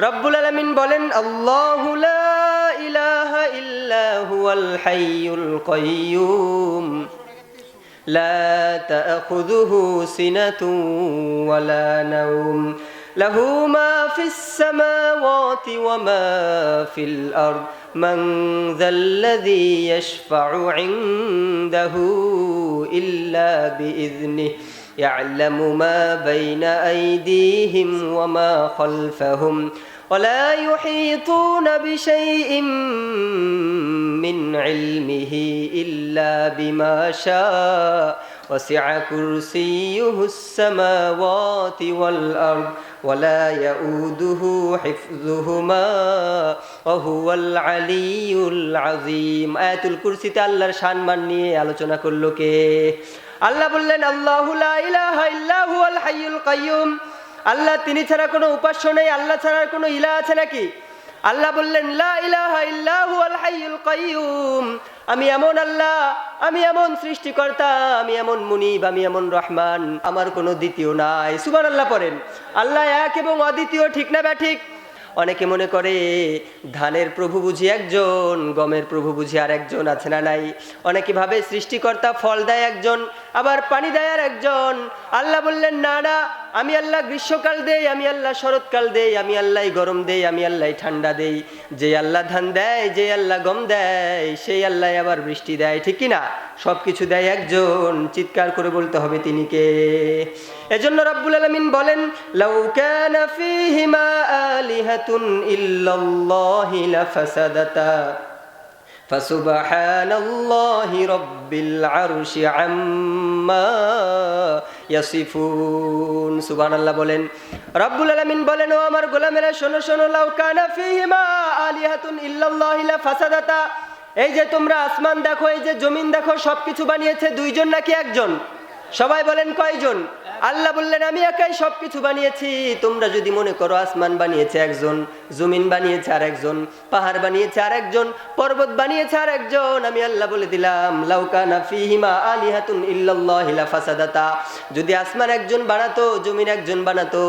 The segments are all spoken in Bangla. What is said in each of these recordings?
রব্বুল আলামিন বলেন আল্লাহু লা ইলাহা ইল্লা হুয়াল হাইয়ুল কাইয়ুম لا تأخذه سنة ولا نوم له ما في السماوات وما في الأرض من ذا الذي يشفع عنده إلا بإذنه يعلم ما بين أيديهم وما خلفهم ولا يحيطون بشيء من علمه إلا بما شاء وسع كرسيه السماوات والأرض ولا يؤوده حفظهما وهو العلي العظيم آية الكرسي আল্লাহর সম্মান নিয়ে আলোচনা করলো কে আল্লাহ বললেন আল্লাহু লা ইলাহা ইল্লা হুয়াল হাইয়ুল কাইয়ুম আল্লাহ তিনি ছাড়া কোনো উপাস্য নেই, আল্লাহ ছাড়া আর কোনো ইলা আছে নাকি? আল্লাহ বললেন আমি এমন আল্লাহ, আমি এমন সৃষ্টিকর্তা, আমি এমন মুনিব, আমি এমন রহমান, আমার কোনো দ্বিতীয় নাই। সুবহানাল্লাহ পড়েন। আল্লাহ এক এবং অদ্বিতীয় ঠিক না ব্যা ঠিক অনেকে মনে করে ধানের প্রভু বুঝি একজন, গমের প্রভু বুঝি আর একজন আছে না নাই? অনেকে ভাবে সৃষ্টিকর্তা ফল দেয় একজন, আবার পানি দেয় আর একজন। আল্লাহ বললেন, না না আমি আল্লাহ গ্রীষ্মকাল দেই, আমি আল্লাহ শরৎকাল দেই, আমি আল্লাহ গরম দেই, আমি আল্লাহ ঠান্ডা দেই। যে আল্লাহ ধান দেয়, যে আল্লাহ গম দেয়, সেই আল্লাহ আবার বৃষ্টি দেয়, ঠিক কি না? সব কিছু দেয় একজন, চিৎকার করে বলতে হবে তিনি কে? এজন্য রব্বুল আলামিন বলেন, লাউ কানা ফীহিমা আলিহাতুন ইল্লাল্লাহি লাফাসাদাতা। فسبحان الله رب العرش عما يصفون সুবহান আল্লাহ বলেন রব্বুল আলামিন বলেন ও আমার গোলামেরা শোনো শোনো লাউ কানা ফীহিমা আলিহাতুন ইল্লাল্লাহি লাফাসাদাতা এই যে তোমরা আসমান দেখো এই যে জমিন দেখো সবকিছু বানিয়েছে দুইজন নাকি একজন সবাই বলেন কয়জন? আল্লাহ বললেন, আমি একাই সবকিছু বানিয়েছি। তোমরা যদি মনে করো আসমান বানিয়েছে একজন, জমিন বানিয়েছে আর একজন পাহাড় বানিয়েছে আর একজন পর্বত বানিয়েছে আর একজন আমি আল্লাহ বলে দিলাম লাউকানা ফিহিমা আলিহাতুন ইল্লাল্লাহি লাফাসাদাতা। যদি আসমান একজন বানাতো, জমিন একজন বানাতো,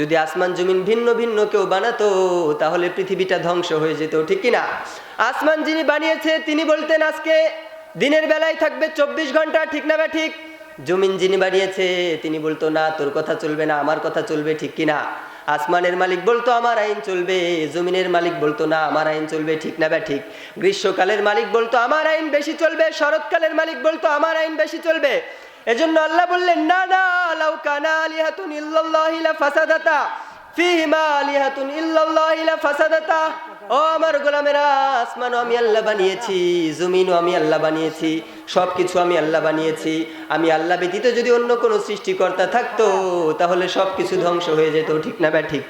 যদি আসমান জমিন ভিন্ন ভিন্ন কেউ বানাতো, তাহলে পৃথিবীটা ধ্বংস হয়ে যেত, ঠিক কি না আসমান যিনি বানিয়েছে, তিনি বলতেন, আজকে দিনের বেলায় থাকবে চব্বিশ ঘণ্টা, ঠিক না বা ঠিক জমিন যিনি বানিয়েছে তিনি বলতো, না, তোর কথা চলবে না, আমার কথা চলবে ঠিক কিনা? আসমানের মালিক বলতো, আমার আইন চলবে। জমিনের মালিক বলতো, না, আমার আইন চলবে ঠিক না বা ঠিক। গ্রীষ্মকালের মালিক বলতো, আমার আইন বেশি চলবে। শরৎকালের মালিক বলতো, আমার আইন বেশি চলবে। এজন্য আল্লাহ বললেন, না না, লাউ কানা আলিহাতুন ইল্লাল্লাহি লাফাসাদাতা ফিহিমা আলিহাতুন ইল্লাল্লাহি লাফাসাদাতা ও আমার গোলামেরা, আসমানও আমি আল্লাহ বানিয়েছি, জমিনও আমি আল্লাহ বানিয়েছি সব কিছু আমি আল্লাহ বানিয়েছি। আমি আল্লাহ ব্যতীত যদি অন্য কোনো সৃষ্টিকর্তা থাকতো, তাহলে সব কিছু ধ্বংস হয়ে যেত, ঠিক না ব্যা ঠিক?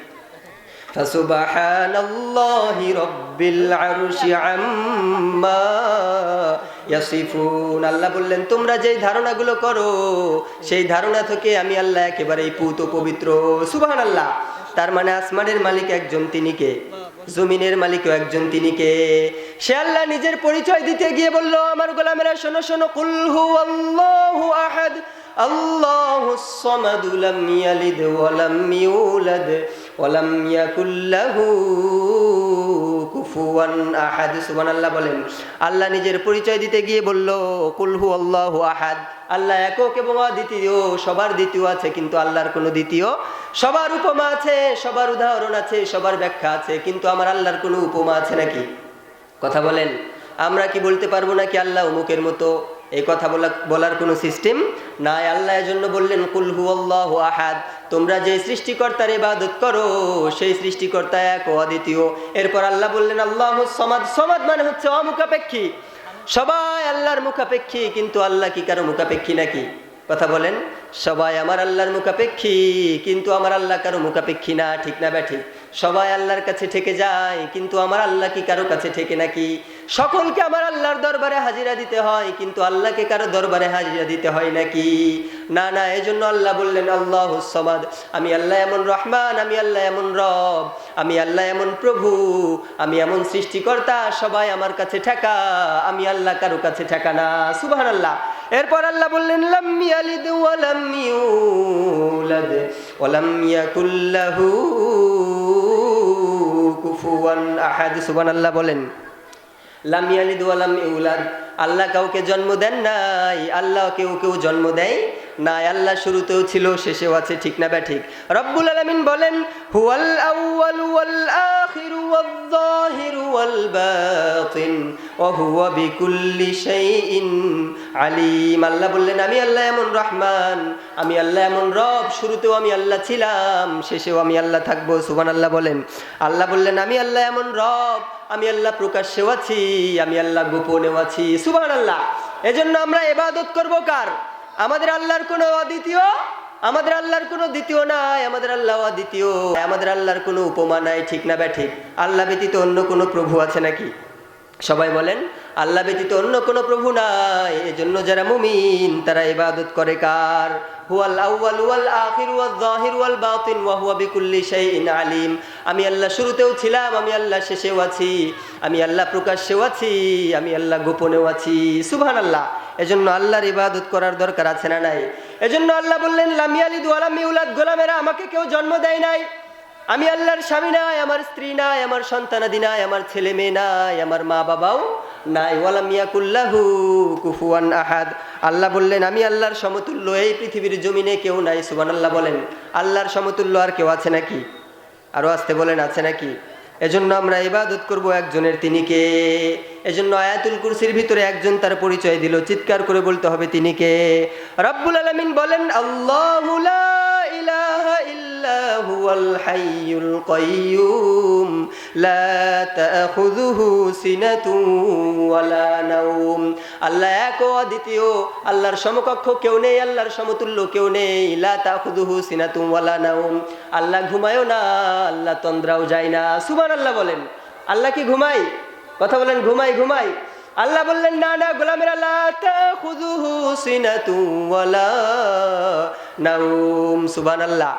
আল্লাহ বললেন, তোমরা যেই ধারণাগুলো করো, সেই ধারণা থেকে আমি আল্লাহ একেবারে পুত ও পবিত্র। সুবহানাল্লাহ। তার মানে আসমানের মালিক একজন, তিনি কে? জমিনের মালিকও একজন তিনি কে? সে আল্লাহ নিজের পরিচয় দিতে গিয়ে বলল, আমার গোলামেরা, শোনো শোনো কুলহু আল্লাহু আহাদ। বলেন। আল্লাহ নিজের পরিচয় দিতে গিয়ে বলল কুলহু আল্লাহু আহাদ। আল্লাহ একক এবং অদ্বিতীয়, সবার দ্বিতীয় আছে, কিন্তু আল্লাহর কোনো দ্বিতীয় সবার উপমা আছে, সবার উদাহরণ আছে, সবার ব্যাখ্যা আছে, কিন্তু আমার আল্লাহর কোনো উপমা আছে নাকি? কথা বলেন, আমরা কি বলতে পারব নাকি আল্লাহ অমুকের মতো? এই কথা বলা, বলার কোনো সিস্টেম নাই। আল্লাহ জন্য বললেন কুলহু আল্লাহ আহাদ। তোমরা যে সৃষ্টিকর্তার ইবাদত করো, সেই সৃষ্টিকর্তা এক ও অদ্বিতীয়। এরপর আল্লাহ বললেন, আল্লাহ সমাদ। সমাদ মানে হচ্ছে অমুখাপেক্ষী। সবাই আল্লাহর মুখাপেক্ষী, কিন্তু আল্লাহ কি কারও মুখাপেক্ষী নাকি? কথা বলেন, সবাই আমার আল্লাহর মুখাপেক্ষী, কিন্তু আমার আল্লাহ কারও মুখাপেক্ষী না, ঠিক না ব্যাঠিক? সবাই আল্লাহর কাছে ঠেকে যায়, কিন্তু আমার আল্লাহ কি কারও কাছে ঠেকে নাকি? সকলকে আমার আল্লাহর দরবারে হাজিরা দিতে হয়, কিন্তু আল্লাহকে কারও দরবারে হাজিরা দিতে হয় নাকি? না না, এজন্য আল্লাহ বললেন, আল্লাহ সমাদ, আমি আল্লাহ এমন রহমান, আমি আল্লাহ এমন রব, আমি আল্লাহ এমন প্রভু, আমি এমন সৃষ্টিকর্তা, সবাই আমার কাছে ঠেকা, আমি আল্লাহ কারও কাছে ঠেকা না। সুবাহ আল্লাহ এরপর আল্লাহ বললেন, লাম ইয়ালিদ ওয়া লাম ইউলাদ, ওয়া লাম ইয়াকুল লাহু কুফুয়ান আহাদ। বলেন লাম ওয়ালাম ওয়া ইউলাদ। আল্লাহ কাউকে জন্ম দেন নাই আল্লাহ কেউ কেউ জন্ম দেয় নাই, আল্লাহ শুরুতেও ছিল, শেষেও আছে, ঠিক না ব্যাঠিক। রব্বুল আলামিন বলেন, হুয়াল আউয়াল ওয়াল আখির ওয়াল যাহির ওয়াল বাতিন আলিম। আল্লাহ বললেন, আমি আল্লাহ এমন রহমান, আমি আল্লাহ এমন রব, শুরুতেও আমি আল্লাহ ছিলাম, শেষেও আমি আল্লাহ থাকব। সুবহানাল্লাহ বলেন। আল্লাহ বললেন, আমি আল্লাহ এমন রব, আমি আল্লাহ প্রকাশ্যেও আছি, আমি আল্লাহ গোপনেও আছি। সুবান আল্লাহ এজন্য আমরা এবাদত করব কার? আমাদের আল্লাহর কোনো অদ্বিতীয়? আমাদের আল্লাহর কোনো দ্বিতীয় নাই, আমাদের আল্লাহ অদ্বিতীয়। আমাদের আল্লাহর কোনো উপমা নাই, ঠিক না ব্যাঠিক? আল্লাহ ব্যতীত অন্য কোনো প্রভু আছে নাকি? সবাই বলেন, আল্লাহ ব্যতীত অন্য কোনো প্রভু নাই। এজন্য যারা মুমিন, তারা ইবাদত করে কার? আউয়াল ওয়াল আলিম। আমি আল্লাহ শুরুতেও ছিলাম, আমি আল্লাহ শেষেও আছি। আমি আল্লাহ প্রকাশ্যেও আছি, আমি আল্লাহ গোপনেও আছি। সুবহানাল্লাহ। এজন্য আল্লাহর ইবাদত করার দরকার আছে না নাই? এজন্য আল্লাহ বললেন লামিয়ালিদ ওয়ালাম ইউলাদ। গোলামেরা, আমাকে কেউ জন্ম দেয় নাই। আমি আল্লাহর স্বামী নাই, আমার স্ত্রী নাই, আমার সন্তানাদি নাই, আমার ছেলে মেয়ে নাই, আমার মা বাবাও নাই। ওয়ালাম ইয়াকুল্লাহু কুফুয়ান আহাদ। আল্লাহ বললেন, আমি আল্লাহর সমতুল্য, এই পৃথিবীর জমিনে কেউ নাই। সুবহানাল্লাহ বলেন। আল্লাহর সমতুল্য আর কেউ আছে নাকি? আরও আসতে বলেন, আছে নাকি? এজন্য আমরা ইবাদত করব একজনের তিনি কে এজন্য আয়াতুল কুরসির ভিতরে একজন তার পরিচয় দিল, চিৎকার করে বলতে হবে তিনি কে রব্বুল আলামিন বলেন, আল্লাহু ইলাহা ইল্লা হুয়াল হাইয়ুল কাইয়ুম। আল্লাহ এক ও অদ্বিতীয়, আল্লাহর সমকক্ষ কেউ নেই, আল্লাহর সমতুল্য কেউ নেই। লা তাখুযুহু নাওম। আল্লাহ ঘুমায়ও না, আল্লাহ তন্দ্রাও যায় না। সুবহানাল্লাহ বলেন, আল্লাহ কি ঘুমাই কথা বলেন ঘুমাই ঘুমাই আল্লাহ বললেন, না না, গোলামের আল্লাহ নাওম। সুবহানাল্লাহ।